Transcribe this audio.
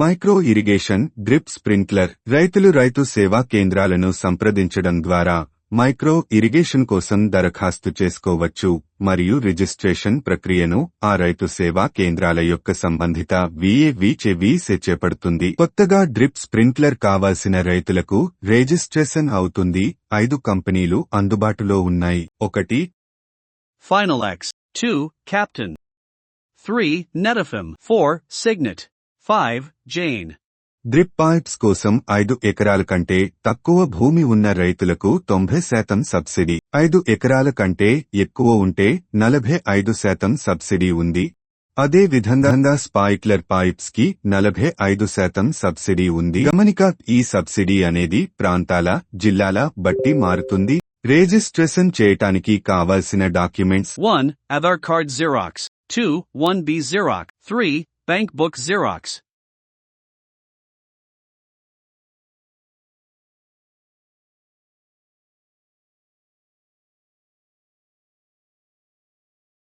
Micro irrigation drip sprinkler రైతులు రైతు సేవా కేంద్రాలను సంప్రదించడం ద్వారా మైక్రో ఇరిగేషన్ కోసం దరఖాస్తు చేసుకోవచ్చు మరియు రిజిస్ట్రేషన్ ప్రక్రియను ఆ రైతు సేవా కేంద్రాల యొక్క సంబంధిత విఏవీచే వీసే చేపడుతుంది కొత్తగా డ్రిప్ స్ప్రింక్లర్ కావాల్సిన రైతులకు రిజిస్ట్రేషన్ అవుతుంది ఐదు కంపెనీలు అందుబాటులో ఉన్నాయి ఒకటి Final X. 2. Captain. 3. Netafim. 4. Signet. 5. Jane. Drip pipes కోసం ఐదు ఎకరాల కంటే తక్కువ భూమి ఉన్న రైతులకు తొంభై శాతం సబ్సిడీ ఐదు ఎకరాల కంటే ఎక్కువ ఉంటే నలభై ఐదు శాతం సబ్సిడీ ఉంది అదే విధంగా స్పాయిక్లర్ పైప్స్కి నలభై ఐదు శాతం సబ్సిడీ ఉంది గమనిక ఈ సబ్సిడీ అనేది ప్రాంతాల జిల్లాల బట్టి మారుతుంది రిజిస్ట్రేషన్ చేయటానికి కావాల్సిన documents 1. Aadhaar card Xerox. 2. 1B Xerox. 3. Bank book Xerox.